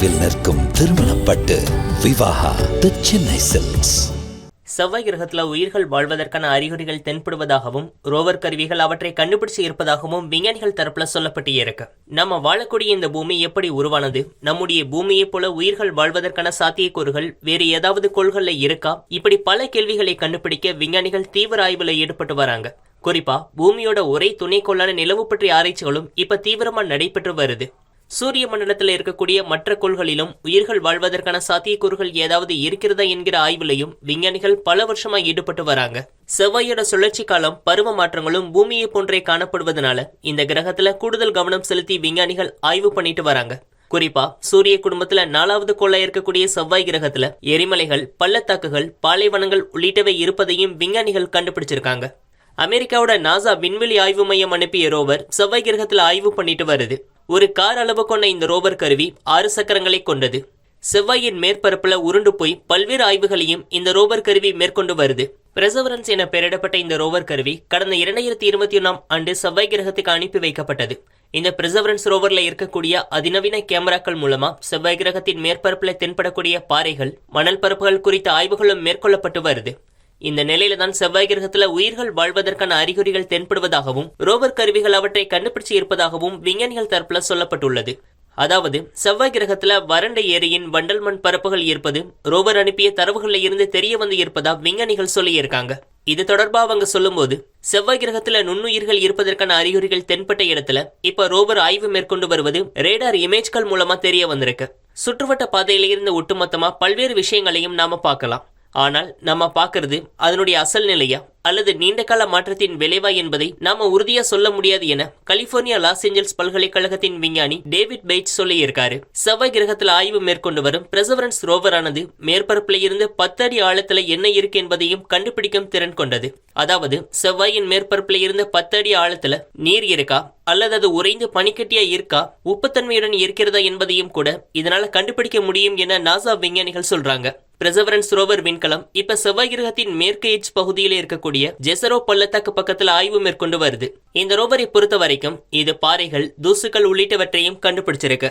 நிற்கும் திருமணப்பட்டு விவாகா தி சென்னை சில்க்ஸ் செவ்வாய் கிரகத்துல உயிர்கள் வாழ்வதற்கான அறிகுறிகள் தென்படுவதாகவும் ரோவர் கருவிகள் அவற்றை கண்டுபிடிச்சு இருப்பதாகவும் விஞ்ஞானிகள் தரப்புல சொல்லப்பட்டு இருக்கு. நம்ம வாழக்கூடிய இந்த பூமி எப்படி உருவானது? நம்முடைய பூமியைப் போல உயிர்கள் வாழ்வதற்கான சாத்தியக்கூறுகள் வேறு ஏதாவது கோள்கள்ல இருக்கா? இப்படி பல கேள்விகளை கண்டுபிடிக்க விஞ்ஞானிகள் தீவிர ஆய்வுல ஈடுபட்டு வராங்க. குறிப்பா பூமியோட ஒரே துணைக்கோளான நிலவு பற்றிய ஆராய்ச்சிகளும் இப்ப தீவிரமா நடைபெற்று வருது. சூரிய மண்டலத்தில் இருக்கக்கூடிய மற்ற கோள்களிலும் உயிர்கள் வாழ்வதற்கான சாத்தியக்கூறுகள் ஏதாவது இருக்கிறதா என்கிற ஆய்விலையும் விஞ்ஞானிகள் பல வருஷமா ஈடுபட்டு வராங்க. செவ்வாயோட சுழற்சி காலம் பருவ மாற்றங்களும் பூமியை போன்றே காணப்படுவதனால இந்த கிரகத்துல கூடுதல் கவனம் செலுத்தி விஞ்ஞானிகள் ஆய்வு பண்ணிட்டு வராங்க. குறிப்பா சூரிய குடும்பத்துல நாலாவது கோளா இருக்கக்கூடிய செவ்வாய் கிரகத்துல எரிமலைகள் பள்ளத்தாக்குகள் பாலைவனங்கள் உள்ளிட்டவை இருப்பதையும் விஞ்ஞானிகள் கண்டுபிடிச்சிருக்காங்க. அமெரிக்காவோட நாசா விண்வெளி ஆய்வு மையம் அனுப்பிய ரோவர் செவ்வாய் கிரகத்துல ஆய்வு பண்ணிட்டு வருது. ஒரு கார் அளவு கொண்ட இந்த ரோவர் கருவி ஆறு சக்கரங்களை கொண்டது. செவ்வாயின் மேற்பரப்புல உருண்டு போய் பல்வேறு ஆய்வுகளையும் இந்த ரோவர் கருவி மேற்கொண்டு வருது. பிரசவரன்ஸ் என பெயரிடப்பட்ட இந்த ரோவர் கருவி கடந்த இரண்டாயிரத்தி இருபத்தி ஒன்றாம் ஆண்டு செவ்வாய் கிரகத்துக்கு அனுப்பி வைக்கப்பட்டது. இந்த பிரசவரன்ஸ் ரோவர்ல இருக்கக்கூடிய அதிநவீன கேமராக்கள் மூலமா செவ்வாய் கிரகத்தின் மேற்பரப்புல தென்படக்கூடிய பாறைகள் மணல் பரப்புகள் குறித்த ஆய்வுகளும் மேற்கொள்ளப்பட்டு வருது. இந்த நிலையில தான் செவ்வாய் கிரகத்துல உயிர்கள் வாழ்வதற்கான அறிகுறிகள் தென்படுவதாகவும் ரோவர் கருவிகள் அவற்றை கண்டுபிடிச்சு இருப்பதாகவும் விஞ்ஞானிகள் தரப்புல சொல்லப்பட்டுள்ளது. அதாவது செவ்வாய் கிரகத்துல வறண்ட ஏரியின் வண்டல் மண் பரப்புகள் இருப்பது ரோவர் அனுப்பிய தரவுகள்ல இருந்து தெரிய வந்து இருப்பதா விஞ்ஞானிகள் சொல்லியிருக்காங்க. இது தொடர்பா அவங்க சொல்லும்போது செவ்வாய் கிரகத்துல நுண்ணுயிர்கள் இருப்பதற்கான அறிகுறிகள் தென்பட்ட இடத்துல இப்ப ரோவர் ஆய்வு மேற்கொண்டு வருவது ரேடார் இமேஜ்கள் மூலமா தெரிய வந்திருக்கு. சுற்றுவட்ட பாதையில இருந்து ஒட்டுமொத்தமா பல்வேறு விஷயங்களையும் நாம பார்க்கலாம். ஆனால் நம்ம பார்க்கறது அதனுடைய அசல் நிலையா? அல்லது நீண்டகால மாற்றத்தின் விளைவா என்பதை நாம உறுதியா சொல்ல முடியாது என கலிபோர்னியா லாஸ் ஏஞ்சல்ஸ் பல்கலைக்கழகத்தின் விஞ்ஞானி டேவிட் பெய்ட் சொல்லியிருக்காரு. செவ்வாய் கிரகத்தில் ஆய்வு மேற்கொண்டு வரும் பிரசவரன்ஸ் ரோவரானது மேற்பரப்பில் இருந்து பத்து அடி ஆழத்துல என்ன இருக்கு என்பதையும் கண்டுபிடிக்கும் திறன் கொண்டது. அதாவது செவ்வாயின் மேற்பரப்பில் இருந்து பத்து அடி ஆழத்துல நீர் இருக்கா? அல்லது அது உறைந்து பனிக்கட்டியா இருக்கா? உப்புத்தன்மையுடன் இருக்கிறதா என்பதையும் கூட இதனால கண்டுபிடிக்க முடியும் என நாசா விஞ்ஞானிகள் சொல்றாங்க. பிரசவரன்ஸ் ரோவர் விண்கலம் இப்ப செவ்வாய் கிரகத்தின் மேற்கு எட்ஜ் பகுதியில் இருக்கக்கூடிய ஜெசரோ பள்ளத்தாக்கு பக்கத்துல ஆய்வு மேற்கொண்டு வருது. இந்த ரோவரை பொறுத்த வரைக்கும் இது பாறைகள் தூசுக்கள் உள்ளிட்டவற்றையும் கண்டுபிடிச்சிருக்கு.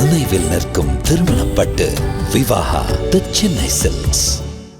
நினைவில் நிற்கும் திருமணப்பட்டு விவாகா தி சென்னை சில்க்ஸ்